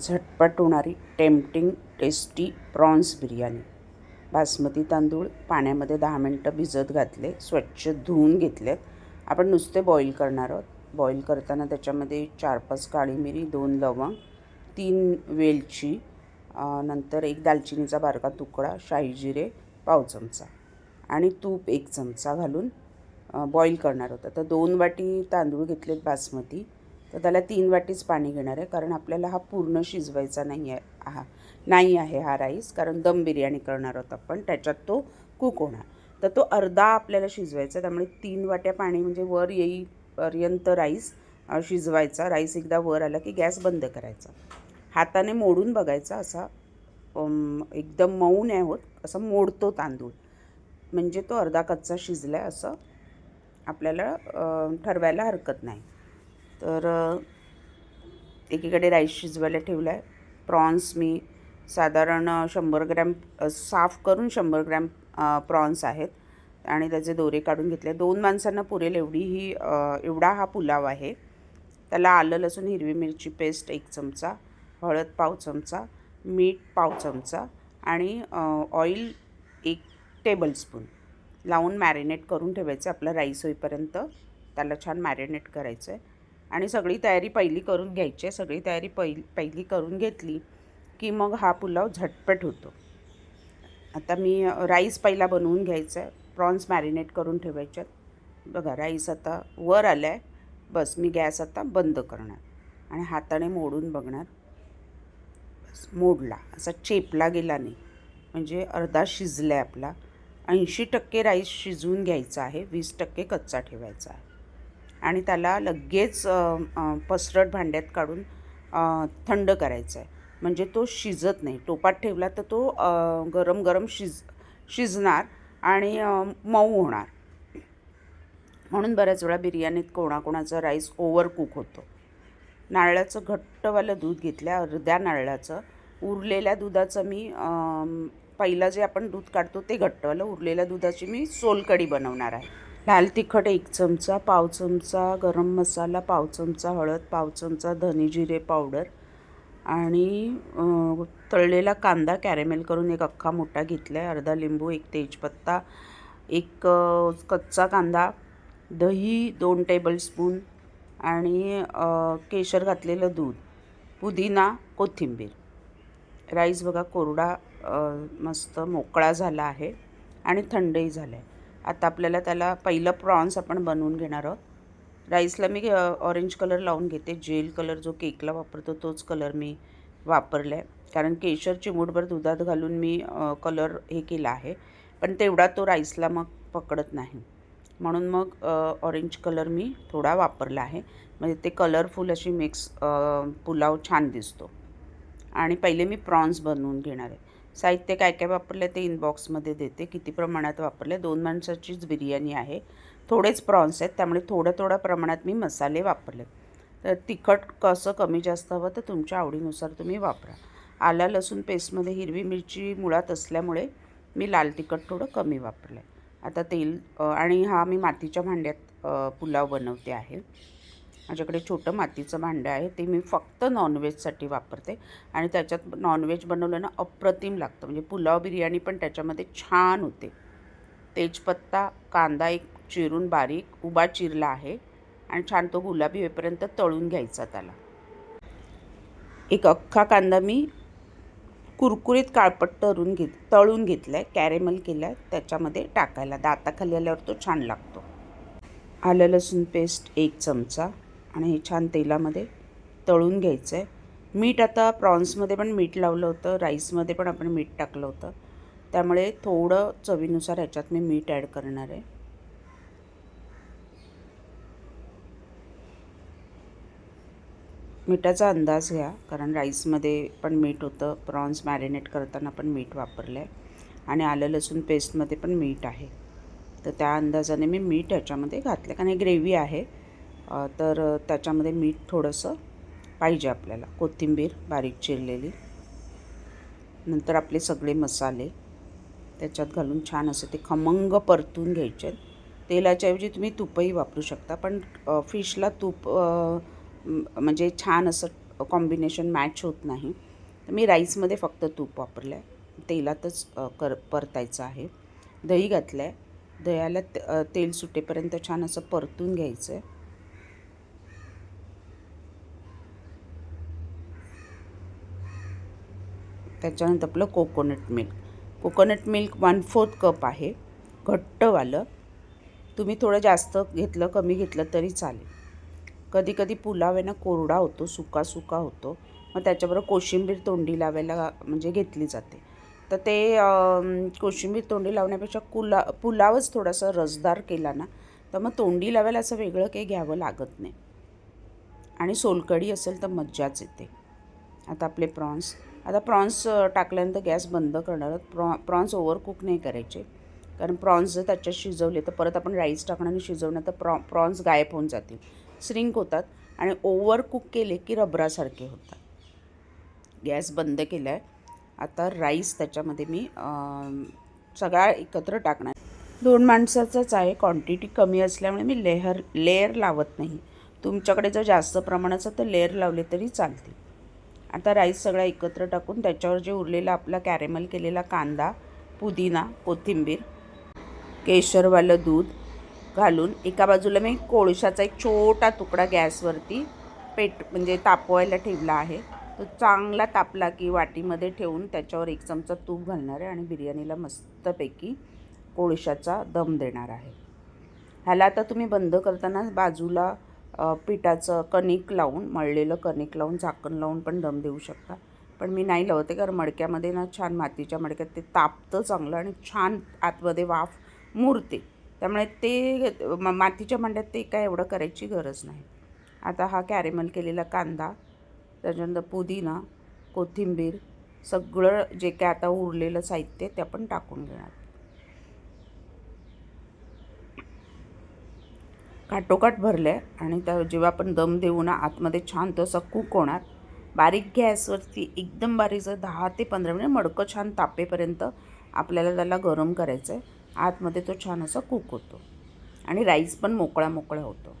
झटपट होणारी tempting tasty prawns biryani. Basmati तांदूळ पाण्यामध्ये दहा मिनटं भिजत घातले स्वच्छ धुवून घेतलेत. आपण नुसते बॉईल करणार आहोत. बॉईल करताना त्याच्यामध्ये चार पाच काळी मिरी दोन लवंग तीन वेलची नंतर एक दालचिनीचा बारका तुकडा शाही जिरे पाव चमचा आणि तूप एक चमचा घालून बॉईल करणार होतं तर दोन वाटी तांदूळ घेतलेत बासमती. तर त्याला तीन वाटीच पाणी घेणार आहे कारण आपल्याला हा पूर्ण शिजवायचा नाही आहे हा नाही आहे हा राईस कारण दम बिर्याणी करणार आहोत आपण त्याच्यात तो कुक होणार. तर तो अर्धा आपल्याला शिजवायचा त्यामुळे तीन वाट्या पाणी म्हणजे वर येईपर्यंत राईस शिजवायचा. राईस एकदा वर आला की गॅस बंद करायचा. हाताने मोडून बघायचा असा एकदम मऊ नाही होत असं मोडतो तांदूळ. म्हणजे तो अर्धा कच्चा शिजला आहे असं आपल्याला ठरवायला हरकत नाही. तर एकीकडे राईस शिजवायला ठेवला आहे प्रॉन्स मी साधारण शंभर ग्रॅम साफ करून शंभर ग्रॅम प्रॉन्स आहेत. आणि त्याचे दोरे काढून घेतले. दोन माणसांना पुरेल एवढी ही एवढा हा पुलाव आहे. त्याला आलं लसूण हिरवी मिरची पेस्ट एक चमचा हळद पाव चमचा मीठ पाव चमचा आणि ऑईल ऑइल एक टेबलस्पून. लावून मॅरिनेट करून ठेवायचं. आपलं राईस होईपर्यंत त्याला छान मॅरिनेट करायचं आहे आणि सगळी तयारी पहिली करून घ्यायची आहे सगळी तयारी पहिली पहिली करून घेतली की मग हा पुलाव झटपट होतो. आता मी राईस पहिला बनवून घ्यायचा आहे प्रॉन्स मॅरिनेट करून ठेवायच्यात बघा राईस आता वर आला आहे बस मी गॅस आता बंद करणार आणि हाताने मोडून बघणार. बस मोडला असा चेपला गेला नाही. म्हणजे अर्धा शिजला आहे आपला. ऐंशी टक्के राईस शिजवून घ्यायचा आहे वीस टक्के कच्चा ठेवायचा आहे. आणि त्याला लगेच पसरट भांड्यात काढून थंड करायचं आहे म्हणजे तो शिजत नाही. टोपात ठेवला तर तो गरम गरम शिज शिजणार आणि मऊ होणार. म्हणून बऱ्याच वेळा बिर्याणीत कोणाकोणाचा राईस ओव्हर कुक होतो. नारळाचं घट्टवालं दूध घेतलं अर्ध्या नारळाचं. उरलेल्या दुधाचं मी पहिलं जे आपण दूध काढतो ते घट्टवालं उरलेल्या दुधाची मी सोलकढी बनवणार आहे. लाल तिखट एक चमचा पाव चमचा गरम मसाला पाव चमचा हळद पाव चमचा धने जिरे पावडर आणि तळलेला कांदा कॅरेमेल करून एक अख्खा मोठा घेतला आहे अर्धा लिंबू एक तेजपत्ता एक कच्चा कांदा दही दोन टेबलस्पून आणि केशर घातलेलं दूध पुदिना कोथिंबीर. राईस बघा कोरडा मस्त मोकळा झाला आहे आणि थंडही झाला आहे आता आपल्याला त्याला पहिलं प्रॉन्स आपण बनवून घेणार आहोत. राईसला मी ऑरेंज कलर लावून घेते. जेल कलर जो केकला वापरतो तोच कलर मी वापरला आहे कारण केशर चिमूटभर दुधात घालून मी कलर हे केला आहे. पण तेवढा तो राईसला मग पकडत नाही. म्हणून मग ऑरेंज कलर मी थोडा वापरला आहे. म्हणजे ते कलरफुल अशी मिक्स पुलाव छान दिसतो. आणि पहिले मी प्रॉन्स बनवून घेणार आहे. साहित्य काय काय वापरलं ते इनबॉक्समध्ये देते. किती प्रमाणात वापरले दोन माणसाचीच बिर्याणी आहे. थोडेच प्रॉन्स आहेत. त्यामुळे थोड्या थोड्या प्रमाणात मी मसाले वापरले तर तिखट कसं कमी जास्त हवं तर तुमच्या आवडीनुसार तुम्ही वापरा. आला लसूण पेस्टमध्ये हिरवी मिरची मुळात असल्यामुळे मी लाल तिखट थोडं कमी वापरलं आहे आता तेल आणि हा मी मातीच्या भांड्यात पुलाव बनवते आहे. माझ्याकडे छोटं मातीचं भांडं आहे ते मी फक्त नॉनव्हेजसाठी वापरते. आणि त्याच्यात नॉनव्हेज बनवलं ना अप्रतिम लागतं. म्हणजे पुलाव बिर्याणी पण त्याच्यामध्ये छान होते. तेजपत्ता कांदा एक चिरून बारीक उभा चिरला आहे आणि छान तो गुलाबी होईपर्यंत तळून घ्यायचा त्याला. एक अख्खा कांदा मी कुरकुरीत काळपट तळून घेत तळून घेतला आहे कॅरेमल केला आहे त्याच्यामध्ये टाकायला. दाताखाली आल्यावर तो छान लागतो. आलं लसूण पेस्ट एक चमचा. आणि हे छान तेलामध्ये तळून घ्यायचं आहे मीठ आता प्रॉन्समध्ये पण मीठ लावलं होतं राईसमध्ये पण आपण मीठ टाकलं होतं. त्यामुळे थोडं चवीनुसार ह्याच्यात मी मीठ ॲड करणार आहे. मिठाचा अंदाज घ्या कारण राईसमध्ये पण मीठ होतं प्रॉन्स मॅरिनेट करताना पण मीठ वापरलं आहे आणि आलं लसूण पेस्टमध्ये पण मीठ आहे. तर त्या अंदाजाने मी मीठ ह्याच्यामध्ये घातलं कारण हे ग्रेव्ही आहे. तर त्याच्यामध्ये मीठ थोडंसं पाहिजे आपल्याला. कोथिंबीर बारीक चिरलेली. नंतर आपले सगळे मसाले. त्याच्यात घालून छान असं ते खमंग परतून घ्यायचे. तेलाच्याऐवजी तुम्ही तुपही वापरू शकता पण फिशला तूप म्हणजे छान असं कॉम्बिनेशन मॅच होत नाही. तर मी राईसमध्ये फक्त तूप वापरलं आहे तेलातच कर परतायचं आहे. दही घातलं आहे दह्याला तेल सुटेपर्यंत छान असं परतून घ्यायचं आहे त्याच्यानंतर आपलं coconut milk coconut milk one fourth cup आहे. घट्टवालं. तुम्ही थोडं जास्त घेतलं कमी घेतलं तरी चालेल. कधी कधी पुलाव आहे ना कोरडा होतो सुका सुका होतो. मग त्याच्याबरोबर कोशिंबीर तोंडी लावायला म्हणजे घेतली जाते. तर ते कोशिंबीर तोंडी लावण्यापेक्षा कुला पुलावच थोडासा रसदार केला ना तर मग तोंडी लावायला असं वेगळं काही घ्यावं लागत नाही. आणि सोलकढी असेल तर मज्जाच येते. आता आपले प्रॉन्स आता प्रॉन्स टाकल्यानंतर गॅस बंद करणार आहोत. प्रॉ प्रॉन्स ओव्हर कुक नाही करायचे. कारण प्रॉन्स जर त्याच्यात शिजवले तर परत आपण राईस टाकणं आणि शिजवणं तर प्रॉ प्रॉन्स गायब होऊन जातील. श्रिंक होतात आणि ओव्हर कुक केले की रबरासारखे होतात. गॅस बंद केला आहे आता राईस त्याच्यामध्ये मी सगळा एकत्र टाकणार. दोन माणसाचाच आहे. क्वांटिटी कमी असल्यामुळे मी लेहर लेअर लावत नाही. तुमच्याकडे जर जास्त प्रमाणाचं तर लेअर लावले तरी चालतील. आता राईस सगळा एकत्र टाकून त्याच्यावर जे उरलेला आपला कॅरेमल केलेला कांदा पुदिना कोथिंबीर केशरवालं दूध घालून एका बाजूला मी कोळशाचा एक छोटा तुकडा गॅसवरती पेट म्हणजे तापवायला ठेवला आहे. तो चांगला तापला की वाटीमध्ये ठेवून त्याच्यावर एक चमचा तूप घालणार आहे आणि बिर्याणीला मस्तपैकी कोळशाचा दम देणार आहे. ह्याला आता तुम्ही बंद करताना बाजूला पिठाचं कणिक लावून मळलेलं कणिक लावून झाकण लावून पण दम देऊ शकता. पण मी नाही लावते कारण मडक्यामध्ये ना छान मातीच्या मडक्यात ते तापतं चांगलं आणि छान आतमध्ये वाफ मुरते. त्यामुळे ते मातीच्या मांड्यात ते काय एवढं करायची गरज नाही. आता हा कॅरेमल केलेला कांदा त्याच्यानंतर पुदिना कोथिंबीर सगळं जे काय आता उरलेलं साहित्य ते आपण टाकून घेणार. काटोकाट भरलं आहे आणि त्या जेव्हा आपण दम देऊ ना आतमध्ये छान तसं कुक होणार. बारीक गॅसवरती एकदम बारीकचं दहा ते पंधरा मिनिट मडकं छान तापेपर्यंत आपल्याला त्याला गरम करायचं आहे. आतमध्ये तो छान असा कुक होतो. आणि राईस पण मोकळा मोकळा होतो.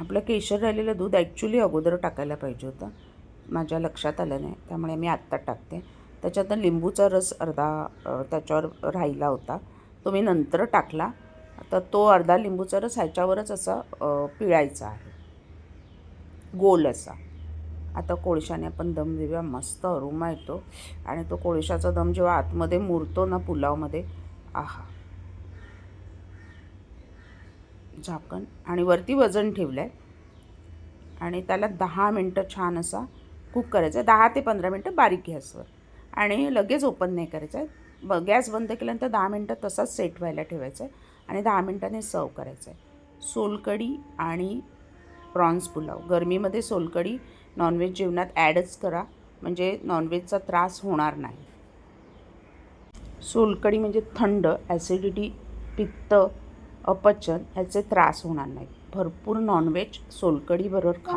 आपलं केशर राहिलेलं दूध ॲक्च्युली अगोदर टाकायला पाहिजे होतं. माझ्या लक्षात आलं नाही त्यामुळे मी आत्ता टाकते. त्याच्यात लिंबूचा रस अर्धा त्याच्यावर राहिला होता. तो मी नंतर टाकला. तर तो अर्धा लिंबूचा रस ह्याच्यावरच असा पिळायचा आहे. गोल असा. आता कोळशाने आपण दम देऊया. मस्त अरुमा येतो. आणि तो कोळशाचा दम जेव्हा आतमध्ये मुरतो ना पुलावमध्ये आहा. झाकण. आणि वरती वजन ठेवलं आहे आणि त्याला दहा मिनटं छान असा कुक करायचा आहे. दहा ते पंधरा मिनटं बारीक गॅसवर आणि लगेच ओपन नाही करायचं आहे. ब गॅस बंद केल्यानंतर दहा मिनटं तसाच सेट व्हायला ठेवायचं आहे आणि दहा मिनटाने सर्व करायचं आहे. सोलकढी आणि प्रॉन्स पुलाव. गरमीमध्ये सोलकढी नॉनव्हेज जेवणात ॲडच करा म्हणजे नॉनव्हेजचा त्रास होणार नाही. सोलकढी म्हणजे थंड ॲसिडिटी पित्त अपचन ह्याचे त्रास होणार नाहीत. भरपूर नॉनव्हेज सोलकडीबरोबर खा